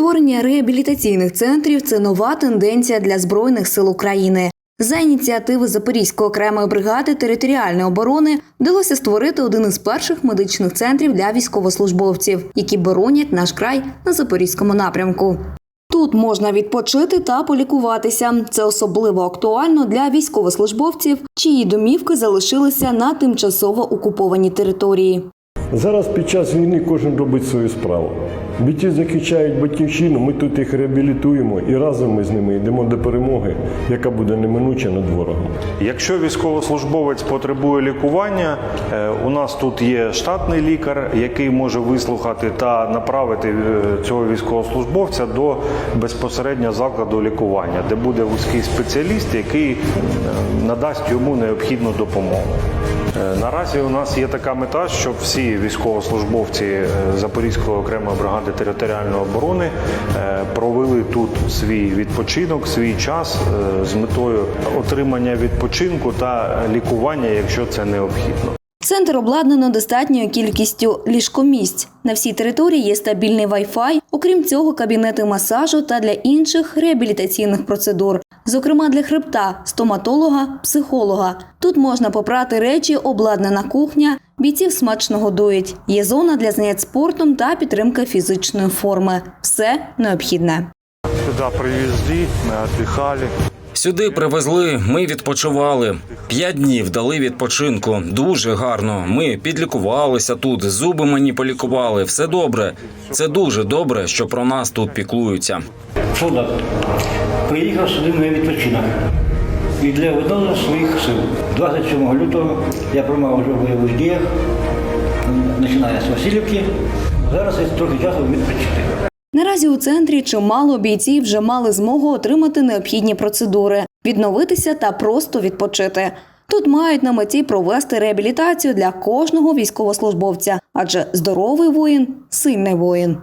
Створення реабілітаційних центрів це нова тенденція для збройних сил України. За ініціативи Запорізької окремої бригади територіальної оборони вдалося створити один із перших медичних центрів для військовослужбовців, які боронять наш край на запорізькому напрямку. Тут можна відпочити та полікуватися. Це особливо актуально для військовослужбовців, чиї домівки залишилися на тимчасово окупованій території. Зараз під час війни кожен робить свою справу. Бійці захищають батьківщину, ми тут їх реабілітуємо і разом ми з ними йдемо до перемоги, яка буде неминуча над ворогом. Якщо військовослужбовець потребує лікування, е, у нас тут є штатний лікар, який може вислухати та направити е, цього військовослужбовця до безпосередньо закладу лікування, де буде вузький спеціаліст, який е, надасть йому необхідну допомогу. Наразі у нас є така мета, щоб всі військовослужбовці Запорізької окремої бригади територіальної оборони е, провели тут свій відпочинок, свій час е, з метою отримання відпочинку та лікування, якщо це необхідно. Центр обладнано достатньою кількістю ліжкомісць. На всій території є стабільний Wi-Fi, окрім цього, кабінети масажу та для інших реабілітаційних процедур, зокрема для хребта, стоматолога, психолога. Тут можна попрати речі, обладнана кухня, бійців смачно годують. Є зона для занять спортом та підтримка фізичної форми. Все необхідне. Сюди привезли, ми віддихали. Сюди привезли, ми відпочивали. П'ять днів дали відпочинку. Дуже гарно. Ми підлікувалися тут, зуби мені полікували. Все добре. Це дуже добре, що про нас тут піклуються. солдат. Приїхав сюди на відпочинок. І для відновлення своїх сил. 27 лютого я приймав вже в бойових діях, починає з Васильівки. Зараз є трохи часу відпочити. Наразі у центрі чимало бійців вже мали змогу отримати необхідні процедури, відновитися та просто відпочити. Тут мають на меті провести реабілітацію для кожного військовослужбовця, адже здоровий воїн сильний воїн.